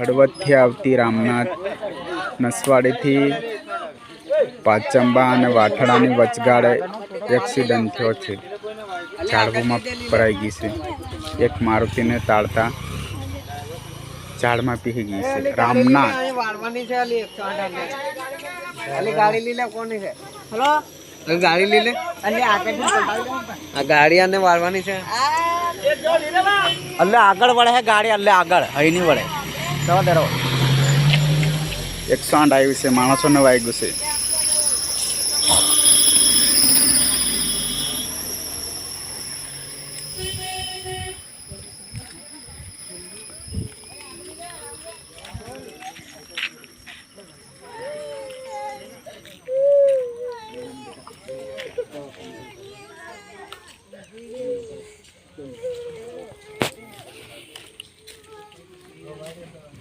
હળવદથી આવતી રામનાથ નસવાડીથી પાચંબા અને વાઠડાની વચગાળે એક્સિડન્ટ થયો છે. ઝાડવામાં ભરાઈ ગઈ છે. એક મારુતિને તાળતા ઝાડમાં પીહી ગઈ છે. રામનાથ. ગાડી લઈ લે કોની છે? ગાડી લઈ આગળ આ ગાડી આને વાળવાની છે. એટલે આગળ વળે છે ગાડી એટલે આગળ અહીં નહીં વળે. જવા દે રહો એકસાંઠ આવ્યું છે માણસોને વાગ્યું છે